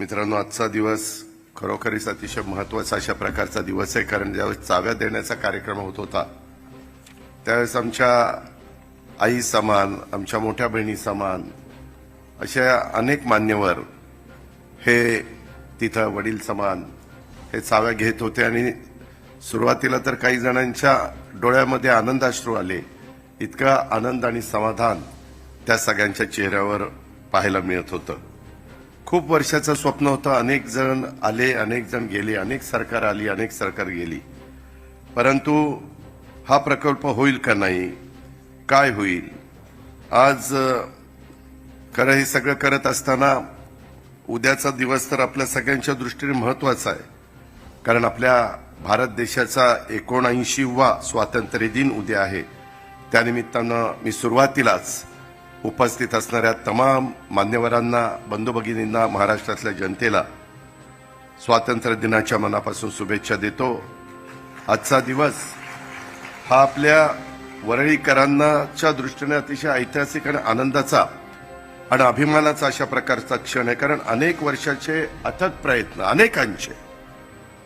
मित्रांनो आजचा दिवस खरोखरीच अतिशय महत्त्वाचा अशा प्रकारचा दिवस आहे. कारण ज्यावेळेस चाव्या देण्याचा कार्यक्रम होत होता त्यावेळेस आमच्या आई समान आमच्या मोठ्या बहिणी समान अशा अनेक मान्यवर हे तिथं वडील समान हे चाव्या घेत होते. आणि सुरुवातीला तर काही जणांच्या डोळ्यामध्ये आनंदाश्रू आले. इतका आनंद आणि समाधान त्या सगळ्यांच्या चेहऱ्यावर पाहायला मिळत होतं. खूप वर्षाचं स्वप्न होतं. अनेक जण आले अनेक जण गेले अनेक सरकार आली अनेक सरकार गेली. परंतु हा प्रकल्प होईल का नाही? काय होईल? आज खरं हे सगळं करत असताना उद्याचा दिवस तर आपल्या सगळ्यांच्या दृष्टीने महत्त्वाचा आहे. कारण आपल्या भारत देशाचा एकोणऐंशीवा स्वातंत्र्य दिन उद्या आहे. त्यानिमित्तानं मी सुरुवातीलाच उपस्थित असणाऱ्या तमाम मान्यवरांना बंधू भगिनींना महाराष्ट्रातल्या जनतेला स्वातंत्र्य दिनाच्या मनापासून शुभेच्छा देतो. आजचा दिवस हा आपल्या वरळीकरांनाच्या दृष्टीने अतिशय ऐतिहासिक आणि आनंदाचा आणि अभिमानाचा अशा प्रकारचा क्षण आहे. कारण अनेक वर्षाचे अथक प्रयत्न अनेकांचे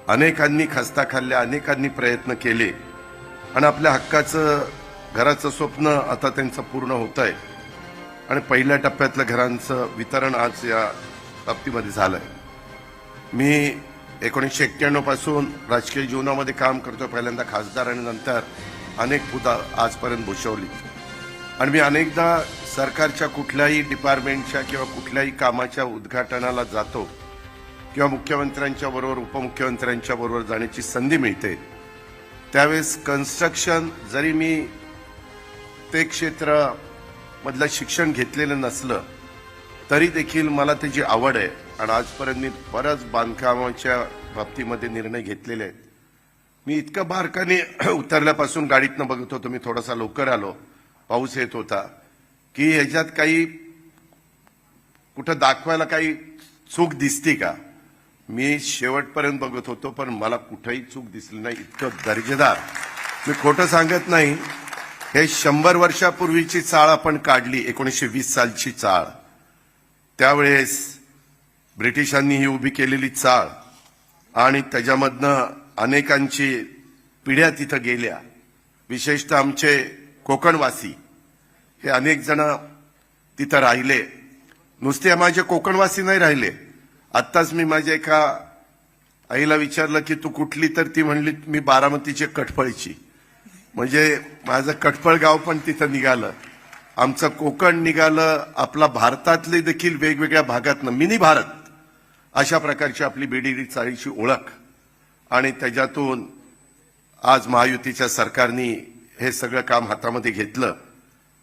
अनेकांनी खस्ता खाल्ल्या अनेकांनी प्रयत्न केले. आणि आपल्या हक्काचं घराचं स्वप्न आता त्यांचं पूर्ण होत आहे आणि पहिल्या टप्प्यातल्या घरांचं वितरण आज या बाबतीमध्ये झालंय. मी एकोणीसशे एक्क्याण्णवपासून राजकीय जीवनामध्ये काम करतो पहिल्यांदा खासदार आणि नंतर अनेक पुदा आजपर्यंत भूषवली. आणि मी अनेकदा सरकारच्या कुठल्याही डिपार्टमेंटच्या किंवा कुठल्याही कामाच्या उद्घाटनाला जातो किंवा मुख्यमंत्र्यांच्या बरोबर उपमुख्यमंत्र्यांच्या बरोबर जाण्याची संधी मिळते. त्यावेळेस कन्स्ट्रक्शन जरी मी ते क्षेत्र मधलं शिक्षण घेतलेलं नसलं तरी देखील मला त्याची आवड आहे. आणि आजपर्यंत मी बऱ्याच बांधकामाच्या बाबतीमध्ये निर्णय घेतलेले आहेत. मी इतकं बारकाने उतरल्यापासून गाडीतनं बघत होतो. मी थोडासा लवकर आलो. पाऊस येत होता. की ह्याच्यात काही कुठं दाखवायला काही चूक दिसते का? मी शेवटपर्यंत बघत होतो पण मला कुठंही चूक दिसली नाही. इतकं दर्जेदार. मी खोटं सांगत नाही हे शंभर वर्षापूर्वीची चाळ आपण काढली एकोणीसशे वीस सालची चाळ. त्यावेळेस ब्रिटिशांनी ही उभी केलेली चाळ आणि त्याच्यामधनं अनेकांची पिढ्या तिथं गेल्या. विशेषतः आमचे कोकणवासी हे अनेक जण तिथं राहिले. नुसते माझे कोकणवासी नाही राहिले. आत्ताच मी माझ्या एका आईला विचारलं की तू कुठली? तर ती म्हणली मी बारामतीची कटफळची म्हणजे माझं कटपळ गाव पण तिथं निघालं. आमचं कोकण निघालं आपला भारतातले देखील वेगवेगळ्या भागातनं मिनी भारत अशा प्रकारची आपली बीडीडी चाळीची ओळख. आणि त्याच्यातून आज महायुतीच्या सरकारनी हे सगळं काम हातामध्ये घेतलं.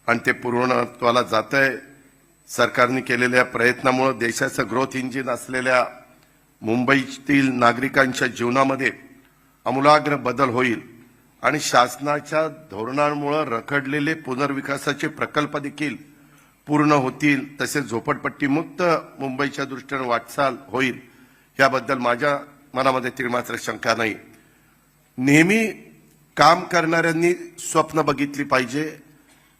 आणि ते पूर्णत्वाला जात आहे सरकारने केलेल्या प्रयत्नामुळे देशाचं ग्रोथ इंजिन असलेल्या मुंबईतील नागरिकांच्या जीवनामध्ये आमूलाग्र बदल होईल. आणि शासनाच्या धोरणांमुळे रखडलेले पुनर्विकासाचे प्रकल्प देखील पूर्ण होतील तसेच झोपडपट्टीमुक्त मुंबईच्या दृष्टीने वाटचाल होईल याबद्दल माझ्या मनामध्ये तिळमात्र शंका नाही. नेहमी काम करणाऱ्यांनी स्वप्न बघितली पाहिजे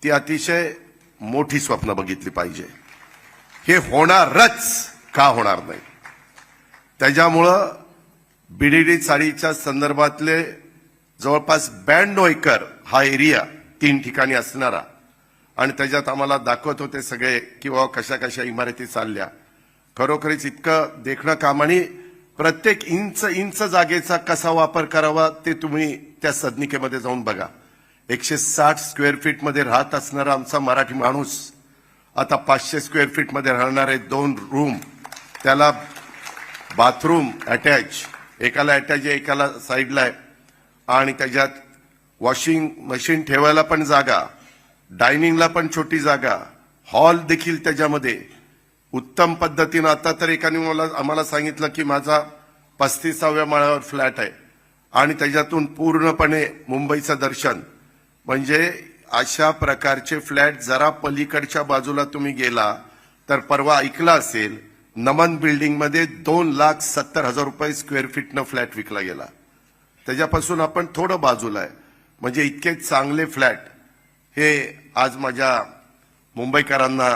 ती अतिशय मोठी स्वप्न बघितली पाहिजे. हे होणारच का होणार नाही? त्याच्यामुळं बीडीडी चाळीच्या संदर्भातले जवळपास ब्याण्णव एकर हा एरिया तीन ठिकाणी असणारा. आणि त्याच्यात आम्हाला दाखवत होते सगळे किंवा कशा कशा इमारती चालल्या. खरोखरीच इतकं देखणं काम आणि प्रत्येक इंच इंच जागेचा कसा वापर करावा ते तुम्ही त्या सदनिकेमध्ये जाऊन बघा. एकशे साठ स्क्वेअर फीटमध्ये राहत असणारा आमचा मराठी माणूस आता पाचशे स्क्वेअर फीटमध्ये राहणारे दोन रूम त्याला बाथरूम अटॅच एकाला अटॅच आहे एकाला साईडला आहे आणि त्याच्यात वॉशिंग मशीन ठेवायला पण जागा डायनिंगला पण छोटी जागा हॉल देखील त्याच्यामध्ये. उत्तम पद्धतीनं आता तर एकाने मला आम्हाला सांगितलं की माझा पस्तीसाव्या माळ्यावर फ्लॅट आहे. आणि त्याच्यातून पूर्णपणे मुंबईचं दर्शन. म्हणजे अशा प्रकारचे फ्लॅट जरा पलीकडच्या बाजूला तुम्ही गेला तर परवा ऐकला असेल नमन बिल्डिंगमध्ये दोन लाख सत्तर हजार रुपये स्क्वेअर फीटनं फ्लॅट विकला गेला. त्याच्यापासून आपण थोडं बाजूला आहे. म्हणजे इतके चांगले फ्लॅट हे आज माझ्या मुंबईकरांना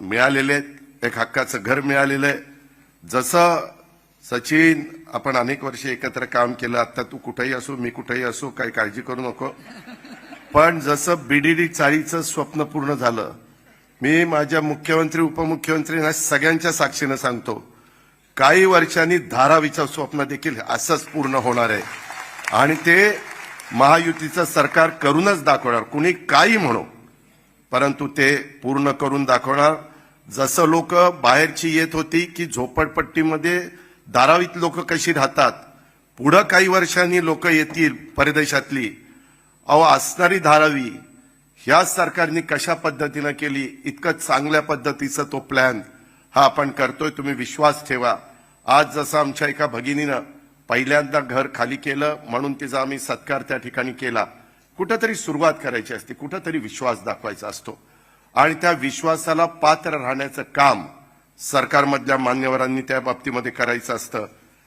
मिळालेले आहेत. एक हक्काचं घर मिळालेलं आहे. जसं सचिन आपण अनेक वर्ष एकत्र काम केलं. आता तू कुठेही असो मी कुठेही असो काही काळजी करू नको. पण जसं बीडीडी चाळीचं स्वप्न पूर्ण झालं मी माझ्या मुख्यमंत्री उपमुख्यमंत्र्यांना सगळ्यांच्या साक्षीनं सांगतो काही वर्षांनी धारावीचं स्वप्न देखील असंच पूर्ण होणार आहे. आणि ते महायुतीचं सरकार करूनच दाखवणार. कुणी काही म्हणो परंतु ते पूर्ण करून दाखवणार. जसं लोक बाहेरची येत होती की झोपडपट्टीमध्ये धारावीत लोक कशी राहतात पुढं काही वर्षांनी लोक येतील परदेशातली. अहो असणारी धारावी ह्या सरकारने कशा पद्धतीनं केली इतकं चांगल्या पद्धतीचा तो प्लॅन हा आपण करतोय तुम्ही विश्वास ठेवा. आज जसं आमच्या एका भगिनीनं पहिल्यांदा घर खाली केलं म्हणून तिचा आम्ही सत्कार त्या ठिकाणी केला. कुठंतरी सुरुवात करायची असते कुठंतरी विश्वास दाखवायचा असतो. आणि त्या विश्वासाला पात्र राहण्याचं काम सरकारमधल्या मान्यवरांनी त्या बाबतीमध्ये करायचं असतं.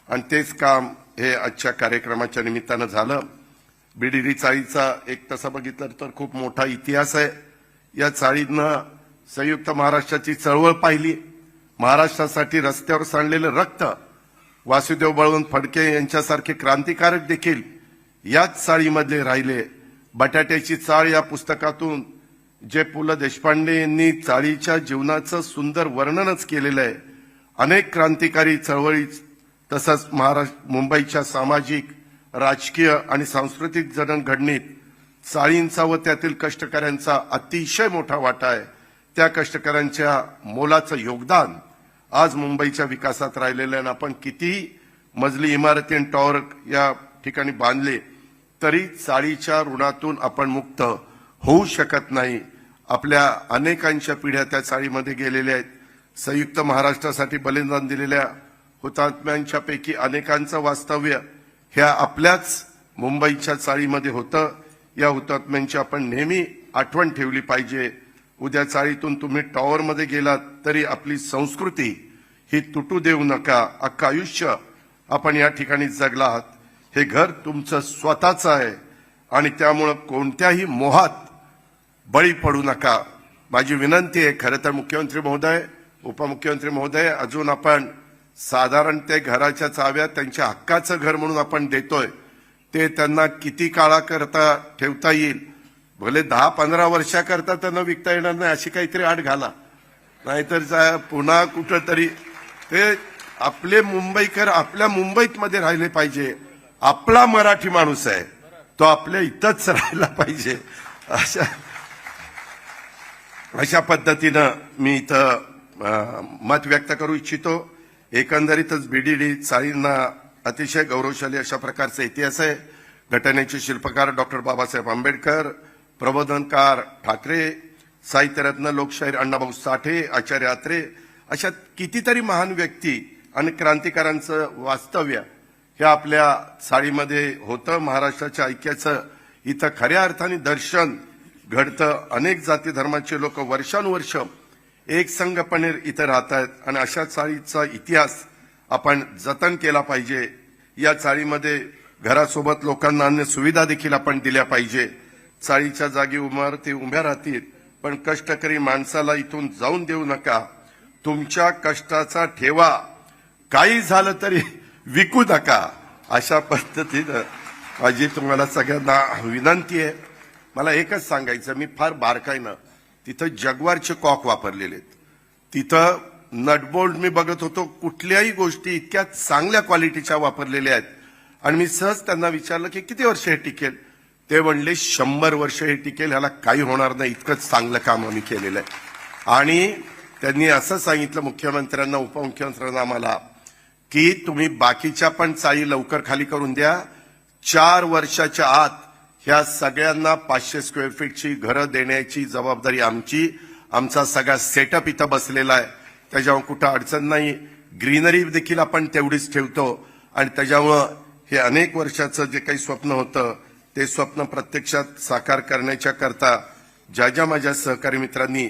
आणि तेच काम हे आजच्या कार्यक्रमाच्या निमित्तानं झालं. बीडीडी चाळीचा एक तसं बघितलं तर खूप मोठा इतिहास आहे. या चाळीनं संयुक्त महाराष्ट्राची चळवळ पाहिली. महाराष्ट्रासाठी रस्त्यावर सांडलेलं रक्त वासुदेव बळवंत फडके यांच्यासारखे क्रांतिकारक देखील याच चाळीमधले राहिले. बटाट्याची चाळ या पुस्तकातून जे पु ल देशपांडे यांनी चाळीच्या जीवनाचं सुंदर वर्णनच केलेलं आहे. अनेक क्रांतिकारी चळवळी तसंच महाराष्ट्र मुंबईच्या सामाजिक राजकीय आणि सांस्कृतिक जडणघडणीत चाळींचा व त्यातील कष्टकऱ्यांचा अतिशय मोठा वाटा आहे. त्या कष्टकऱ्यांच्या मोलाचं योगदान आज मुंबईच्या विकासात राहिलेलं आणि आपण कितीही मजली इमारती आणि टॉवर या ठिकाणी बांधले तरी चाळीच्या ऋणातून आपण मुक्त होऊ शकत नाही. आपल्या अनेकांच्या पिढ्या त्या चाळीमध्ये गेलेल्या आहेत. संयुक्त महाराष्ट्रासाठी बलिदान दिलेल्या हुतात्म्यांच्या पैकी अनेकांचं वास्तव्य ह्या आपल्याच मुंबईच्या चाळीमध्ये होतं. या हुतात्म्यांची आपण नेहमी आठवण ठेवली पाहिजे. उद्या चाळीतून तुम्ही टॉवरमध्ये गेलात तरी आपली संस्कृती ही तुटू देऊ नका. अख्खं आयुष्य आपण या ठिकाणी जगला आहात. हे घर तुमचं स्वतःचं आहे आणि त्यामुळं कोणत्याही मोहात बळी पडू नका. माझी विनंती आहे खरं तर मुख्यमंत्री महोदय उपमुख्यमंत्री महोदय अजून आपण साधारण ते घराच्या चाव्या त्यांच्या हक्काचं घर म्हणून आपण देतोय. ते त्यांना किती काळाकरता ठेवता येईल? भले दहा पंधरा वर्षाकरता त्यांना विकता येणार नाही अशी काहीतरी आठ घाला. नाहीतर पुन्हा कुठं तरी ते आपले मुंबईकर आपल्या मुंबईत मध्ये राहिले पाहिजे. आपला मराठी माणूस आहे. तो आपल्या इथंच राहायला पाहिजे. अशा अशा पद्धतीनं मी इथं मत व्यक्त करू इच्छितो. एकंदरीतच बीडीडी चाळींना अतिशय गौरवशाली अशा प्रकारचा इतिहास आहे. घटनेचे शिल्पकार डॉक्टर बाबासाहेब आंबेडकर प्रबोधनकार ठाकरे साहित्यरत्न लोकशाहीर अण्णाभाऊ साठे आचार्य आत्रे अशा कितीतरी महान व्यक्ती आणि क्रांतिकारांचं वास्तव्य हे आपल्या साळीमध्ये होतं. महाराष्ट्राच्या ऐक्याचं इथं खऱ्या अर्थाने दर्शन घडतं. अनेक जाती धर्माचे लोक वर्षानुवर्ष एक संघपणे इथं राहत आहेत आणि अशा चाळीचा इतिहास आपण जतन केला पाहिजे. या चाळीमध्ये घरासोबत लोकांना अन्य सुविधा देखील आपण दिल्या पाहिजे. चाळीच्या जागी उमर ते उभ्या राहतील. पण कष्टकरी माणसाला इथून जाऊन देऊ नका. तुमच्या कष्टाचा ठेवा. काही झालं तरी विकू नका. अशा पद्धतीनं माझी तुम्हाला सगळ्यांना विनंती आहे. मला एकच सांगायचं मी फार बारकाईनं तिथं जगवारचे कॉक वापरलेले आहेत. तिथं नटबोल्ट मी बघत होतो कुठल्याही गोष्टी इतक्या चांगल्या क्वालिटीच्या वापरलेल्या आहेत. आणि मी सहज त्यांना विचारलं की किती वर्ष हे टिकेल? ते म्हणले शंभर वर्ष हे टिकेल ह्याला काही होणार नाही इतकंच चांगलं काम आम्ही केलेलं आहे. आणि त्यांनी असं सांगितलं मुख्यमंत्र्यांना उपमुख्यमंत्र्यांना आम्हाला की तुम्ही बाकीच्या पण चाळी लवकर खाली करून द्या. चार वर्षाच्या आत ह्या सगळ्यांना पाचशे स्क्वेअर फीटची घरं देण्याची जबाबदारी आमची. आमचा सगळा सेटअप इथं बसलेला आहे. त्याच्यामुळे कुठं अडचण नाही. ग्रीनरी देखील आपण तेवढीच ठेवतो. आणि त्याच्यामुळं हे अनेक वर्षाचं जे काही स्वप्न होतं ते स्वप्न प्रत्यक्षात साकार करण्याच्या करता ज्या ज्या माझ्या सहकारी मित्रांनी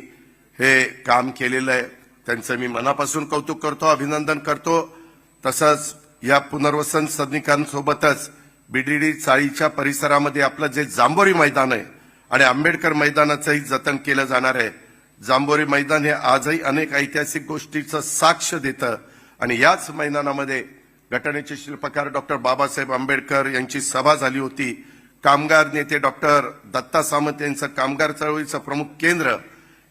हे काम केलेलं आहे त्यांचं मी मनापासून कौतुक करतो अभिनंदन करतो. तसंच या पुनर्वसन सदनिकांसोबतच बीडीडी चाळीच्या परिसरामध्ये आपलं जे जांभोरी मैदान आहे आणि आंबेडकर मैदानाचंही जतन केलं जाणार आहे. जांभोरी मैदान हे आजही अनेक ऐतिहासिक गोष्टीचं साक्ष देतं. आणि याच मैदानामध्ये घटनेचे शिल्पकार डॉक्टर बाबासाहेब आंबेडकर यांची सभा झाली होती. कामगार नेते डॉक्टर दत्ता सामंत यांचं कामगार चळवळीचं प्रमुख केंद्र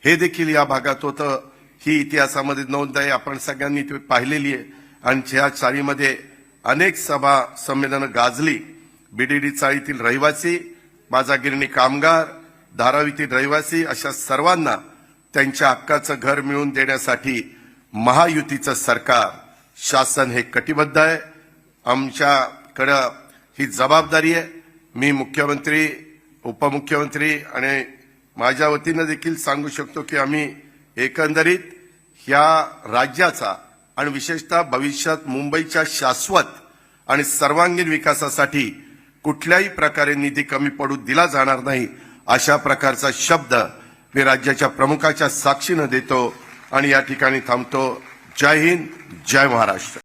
हे देखील या भागात होतं. ही इतिहासामध्ये नोंद आहे. आपण सगळ्यांनी ती पाहिलेली आहे. आणि ज्या चाळीमध्ये अनेक सभा संमेलनं गाजली. बीडीडी चाळीतील रहिवासी माझा गिरणी कामगार धारावीतील रहिवासी अशा सर्वांना त्यांच्या हक्काचं घर मिळवून देण्यासाठी महायुतीचं सरकार. शासन हे कटिबद्ध आहे. आमच्याकडं ही जबाबदारी आहे. मी मुख्यमंत्री उपमुख्यमंत्री आणि माझ्या वतीनं देखील सांगू शकतो की आम्ही एकंदरीत ह्या राज्याचा आणि विशेषतः भविष्यात मुंबईच्या शाश्वत आणि सर्वांगीण विकासासाठी कुठल्याही प्रकारे निधी कमी पडू दिला जाणार नाही अशा प्रकारचा शब्द मी राज्याच्या प्रमुखाच्या साक्षीनं देतो आणि या ठिकाणी थांबतो. जय हिंद जय महाराष्ट्र.